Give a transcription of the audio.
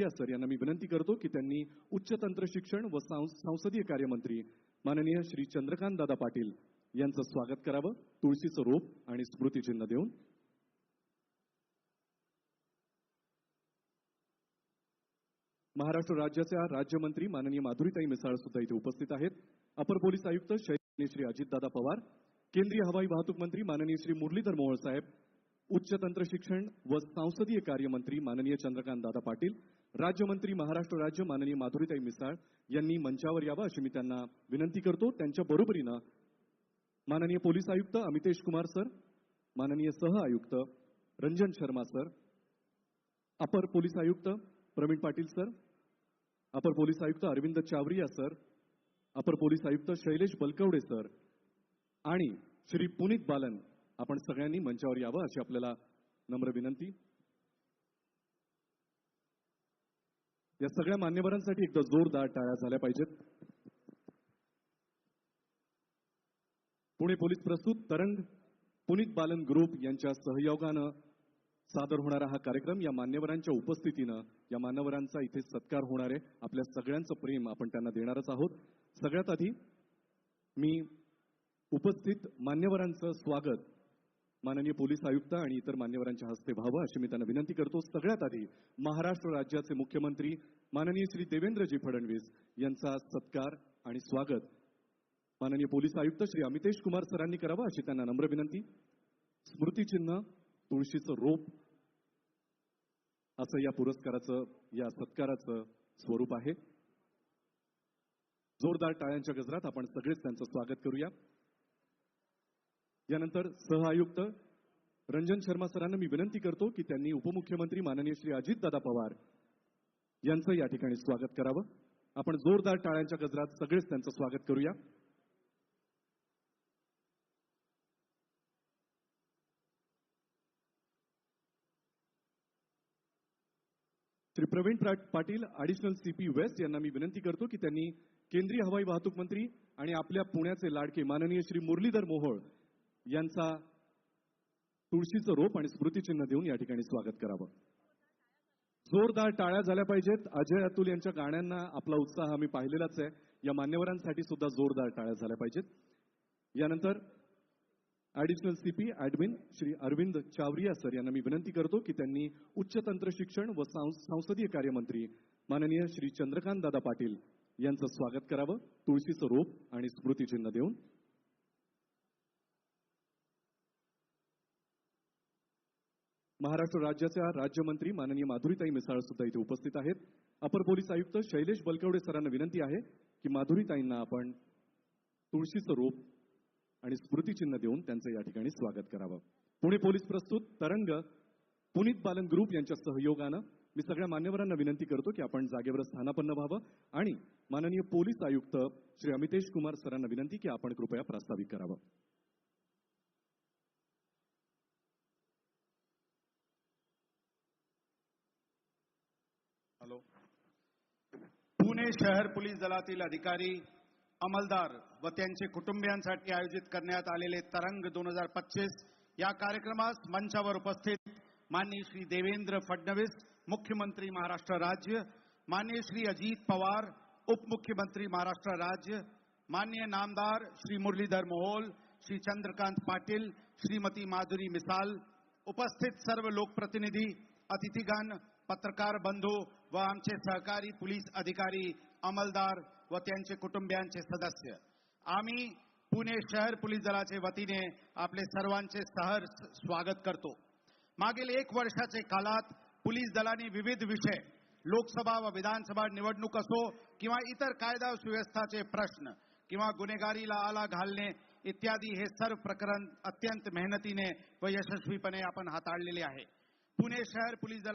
Chawariya sir यांना मी विनंती करतो की त्यांनी उच्च तंत्र शिक्षण व संसदीय कार्यमंत्री माननीय श्री चंद्रकांत दादा पाटील यांचं स्वागत करावं. तुळशीचं रोप आणि स्मृतिचिन्ह देऊन. महाराष्ट्र राज्याच्या राज्यमंत्री माननीय माधुरीताई मिसाळ सुद्धा इथे उपस्थित आहेत. अपर पोलीस आयुक्त शैली श्री अजितदादा पवार केंद्रीय हवाई वाहतूक मंत्री माननीय श्री मुरलीधर मोहोळ साहेब उच्च तंत्र शिक्षण व संसदीय कार्यमंत्री माननीय चंद्रकांत दादा पाटील राज्यमंत्री महाराष्ट्र राज्य माननीय माधुरीताई मिसाळ यांनी मंचावर यावं अशी मी त्यांना विनंती करतो. त्यांच्या बरोबरीनं माननीय पोलीस आयुक्त अमितेश कुमार सर माननीय सह आयुक्त रंजन शर्मा सर अपर पोलीस आयुक्त प्रवीण पाटील सर अपर पोलीस आयुक्त अरविंद चावरिया सर अपर पोलीस आयुक्त शैलेश बलकवडे सर आणि श्री पुनीत बालन आपण सगळ्यांनी मंचावर यावं अशी आपल्याला नम्र विनंती. या सगळ्या मान्यवरांसाठी एकदा जोरदार टाळ्या झाल्या पाहिजेत. पुणे पोलीस प्रस्तुत तरंग पुनीत बालन ग्रुप यांच्या सहयोगानं सादर होणारा हा कार्यक्रम या मान्यवरांच्या उपस्थितीनं या मान्यवरांचा इथे सत्कार होणार आहे. आपल्या सगळ्यांचं प्रेम आपण त्यांना देणारच आहोत. सगळ्यात आधी मी उपस्थित मान्यवरांचं स्वागत माननीय पोलीस आयुक्त आणि इतर मान्यवरांच्या हस्ते व्हावं अशी मी त्यांना विनंती करतो. सगळ्यात आधी महाराष्ट्र राज्याचे मुख्यमंत्री माननीय श्री देवेंद्रजी फडणवीस यांचा सत्कार आणि स्वागत माननीय पोलीस आयुक्त श्री अमितेश कुमार सरांनी करावा अशी त्यांना नम्र विनंती. स्मृतिचिन्ह तुळशीचं रोप असं या पुरस्काराचं या सत्काराचं स्वरूप आहे. जोरदार टाळ्यांच्या गजरात आपण सगळेच त्यांचं स्वागत करूया. यानंतर सह आयुक्त रंजन शर्मा सरांना मी विनंती करतो की त्यांनी उपमुख्यमंत्री माननीय श्री अजितदादा पवार यांचं या ठिकाणी स्वागत करावं. आपण जोरदार टाळ्यांच्या गजरात सगळेच त्यांचं स्वागत करूया. Shri Pravin Patil additional CP west यांना मी विनंती करतो की त्यांनी केंद्रीय हवाई वाहतूक मंत्री आणि आपल्या पुण्याचे लाडके माननीय श्री मुरलीधर मोहोळ यांचा तुळशीचं रोप आणि स्मृतिचिन्ह देऊन या ठिकाणी स्वागत करावं. जोरदार टाळ्या झाल्या पाहिजेत. अजय अतुल यांच्या गाण्यांना आपला उत्साह आम्ही पाहिलेलाच आहे. या मान्यवरांसाठी सुद्धा जोरदार टाळ्या झाल्या पाहिजेत. यानंतर additional CP admin Shri Arvind Chavariya sir यांना मी विनंती करतो की त्यांनी उच्च तंत्र शिक्षण व संसदीय कार्यमंत्री माननीय श्री चंद्रकांत दादा पाटील यांचं स्वागत करावं. तुळशीचं रोप आणि स्मृतिचिन्ह देऊन महाराष्ट्र राज्याच्या राज्यमंत्री माननीय माधुरीताई मिसाळ सुद्धा इथे उपस्थित आहेत. अपर पोलीस आयुक्त शैलेश बलकवडे सरांना विनंती आहे की माधुरीताईंना आपण तुळशीचं रोप आणि स्मृतिचिन्ह देऊन त्यांचं या ठिकाणी स्वागत करावं. पुणे पोलीस प्रस्तुत तरंग पुनीत बालन ग्रुप यांच्या सहयोगानं मी सगळ्या मान्यवरांना विनंती करतो की आपण जागेवर स्थानापन्न व्हावं आणि माननीय पोलीस आयुक्त श्री अमितेश कुमार सरांना विनंती की आपण कृपया प्रास्ताविक करावं. हॅलो पुणे शहर पोलीस दलातील अधिकारी, अंमलदार व त्यांचे कुटुंबियांसाठी आयोजित करण्यात आलेले तरंग दोन हज़ार पच्चीस या कार्यक्रमास मंचावर उपस्थित माननीय श्री देवेंद्र फडणवीस, मुख्यमंत्री महाराष्ट्र राज्य, माननीय श्री अजित पवार, उपमुख्यमंत्री महाराष्ट्र राज्य, माननीय नामदार श्री मुरलीधर मोहोल, श्री चंद्रकांत पाटील, श्रीमती माधुरी मिसाल, उपस्थित सर्व लोकप्रतिनिधी, अतिथीगण पत्रकार बंधू व आमचे सहकारी पोलीस अधिकारी अंमलदार व त्यांचे कुटुंबियांचे सदस्य. आम्ही पुणे शहर पोलीस दलाचे वतीने आपले सर्वांचे सहर स्वागत करतो. मागील एक वर्षाचे कालात पोलीस दलाने विविध विषय लोकसभा व विधानसभा निवडणूक असो किंवा इतर कायदा सुव्यवस्थाचे प्रश्न किंवा गुन्हेगारीला आला घालणे इत्यादी हे सर्व प्रकरण अत्यंत मेहनतीने व यशस्वीपणे आपण हाताळलेले आहे. पुणे शहर पोलीस